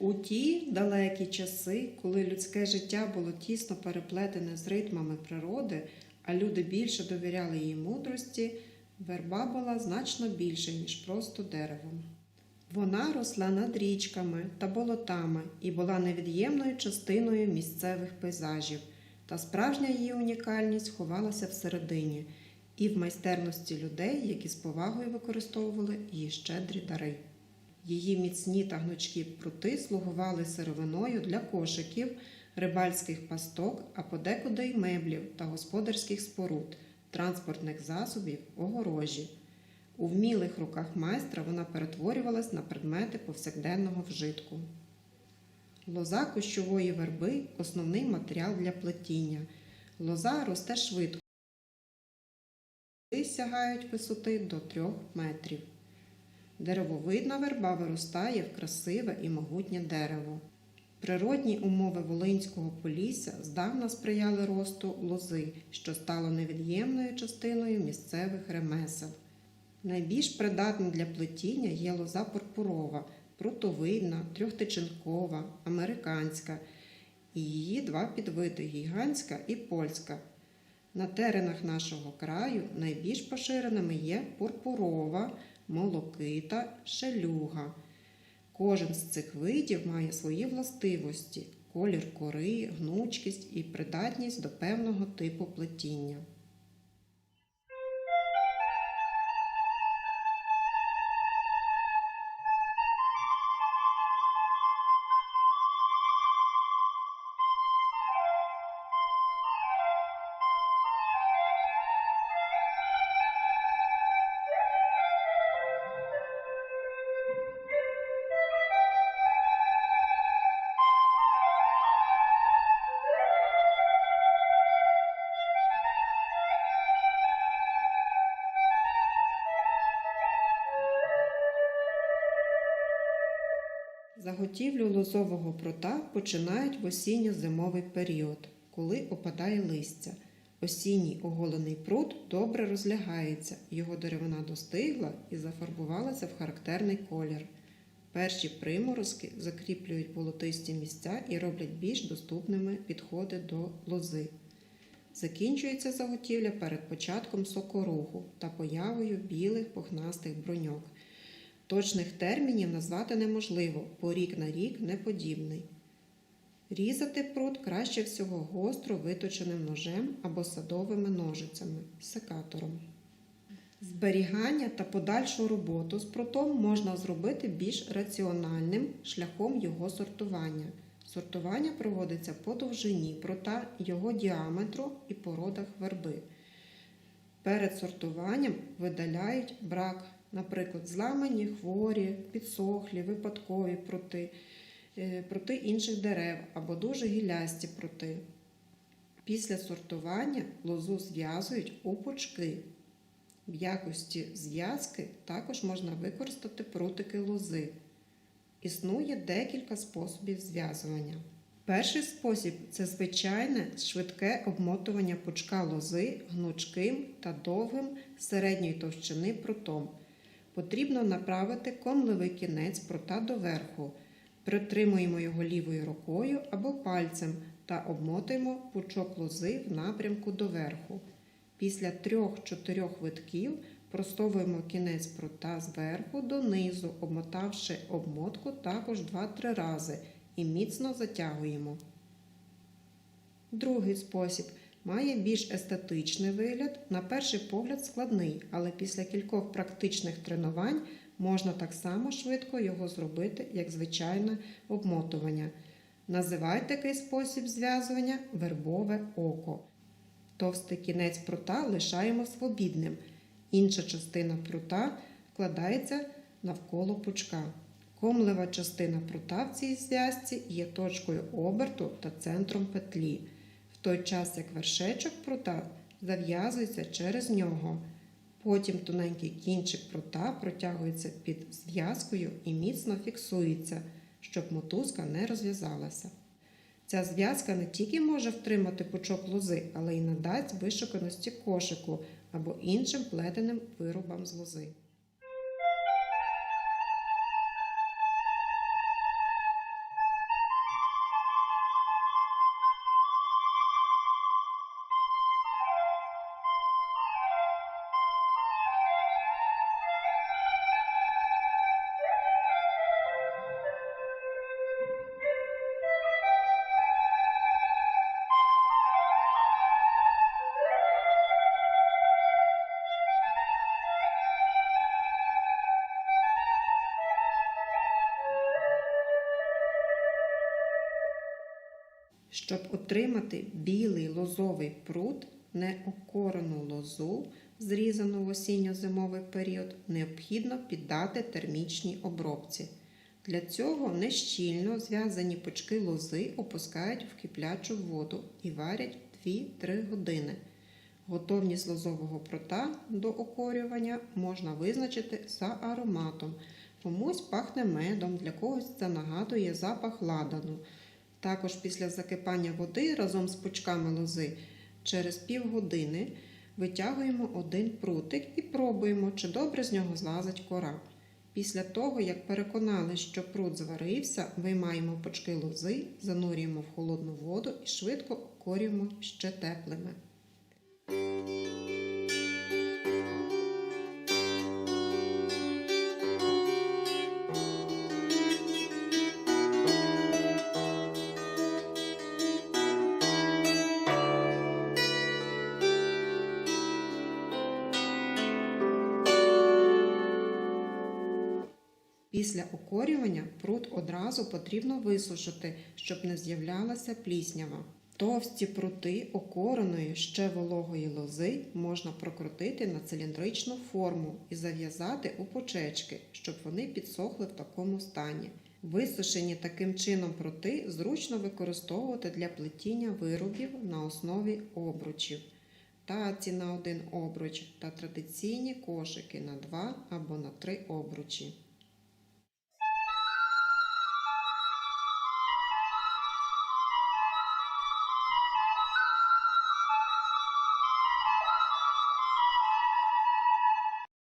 У ті далекі часи, коли людське життя було тісно переплетене з ритмами природи, а люди більше довіряли її мудрості, верба була значно більше, ніж просто деревом. Вона росла над річками та болотами і була невід'ємною частиною місцевих пейзажів, та справжня її унікальність ховалася всередині і в майстерності людей, які з повагою використовували її щедрі дари. Її міцні та гнучкі прути слугували сировиною для кошиків, рибальських пасток, а подекуди й меблів та господарських споруд, транспортних засобів, огорожі. У вмілих руках майстра вона перетворювалась на предмети повсякденного вжитку. Лоза кущової верби основний матеріал для плетіння. Лоза росте швидко, сягають висоти до 3 метрів. Деревовидна верба виростає в красиве і могутнє дерево. Природні умови Волинського полісся здавна сприяли росту лози, що стало невід'ємною частиною місцевих ремесел. Найбільш придатна для плетіння є лоза пурпурова, прутовидна, трьохтичинкова, американська і її два підвиди гігантська і польська. На теренах нашого краю найбільш поширеними є пурпурова, молокита, шелюга. Кожен з цих видів має свої властивості колір кори, гнучкість і придатність до певного типу плетіння. Заготівлю лозового прута починають в осінньо-зимовий період, коли опадає листя. Осінній оголений прут добре розлягається, його деревина достигла і зафарбувалася в характерний колір. Перші приморозки закріплюють болотисті місця і роблять більш доступними підходи до лози. Закінчується заготівля перед початком сокоруху та появою білих пухнастих броньок. Точних термінів назвати неможливо, бо рік на рік не подібний. Різати прут краще всього гостро виточеним ножем або садовими ножицями секатором. Зберігання та подальшу роботу з прутом можна зробити більш раціональним шляхом його сортування. Сортування проводиться по довжині прута, його діаметру і породах верби. Перед сортуванням видаляють брак, наприклад, зламані хворі, підсохлі, випадкові прути, е, прути інших дерев або дуже гілясті прути. Після сортування лозу зв'язують у пучки. В якості зв'язки також можна використати прутики лози. Існує декілька способів зв'язування. Перший спосіб це звичайне швидке обмотування пучка лози гнучким та довгим середньої товщини прутом. Потрібно направити комливий кінець прута доверху. Притримуємо його лівою рукою або пальцем та обмотуємо пучок лози в напрямку доверху. Після 3-4 витків простовуємо кінець прута зверху донизу, обмотавши обмотку також 2-3 рази і міцно затягуємо. Другий спосіб має більш естетичний вигляд, на перший погляд складний, але після кількох практичних тренувань можна так само швидко його зробити, як звичайне обмотування. Називають такий спосіб зв'язування вербове око. Товстий кінець прута лишаємо свобідним. Інша частина прута вкладається навколо пучка. Комлева частина прута в цій зв'язці є точкою оберту та центром петлі, той час як вершечок прута зав'язується через нього. Потім тоненький кінчик прута протягується під зв'язкою і міцно фіксується, щоб мотузка не розв'язалася. Ця зв'язка не тільки може втримати пучок лози, але й надасть вишуканості кошику або іншим плетеним виробам з лози. Щоб отримати білий лозовий прут, неокорену лозу, зрізану в осінньо-зимовий період, необхідно піддати термічній обробці. Для цього нещільно зв'язані пучки лози опускають в киплячу воду і варять 2-3 години. Готовність лозового прута до окорювання можна визначити за ароматом. Комусь пахне медом, для когось це нагадує запах ладану. Також після закипання води разом з пучками лози через півгодини витягуємо один прутик і пробуємо, чи добре з нього злазить кора. Після того, як переконали, що прут зварився, виймаємо пучки лози, занурюємо в холодну воду і швидко окорюємо ще теплими. Після окорювання прут одразу потрібно висушити, щоб не з'являлася пліснява. Товсті прути окореної ще вологої лози можна прокрутити на циліндричну форму і зав'язати у почечки, щоб вони підсохли в такому стані. Висушені таким чином прути зручно використовувати для плетіння виробів на основі обручів, таці на один обруч та традиційні кошики на два або на три обручі.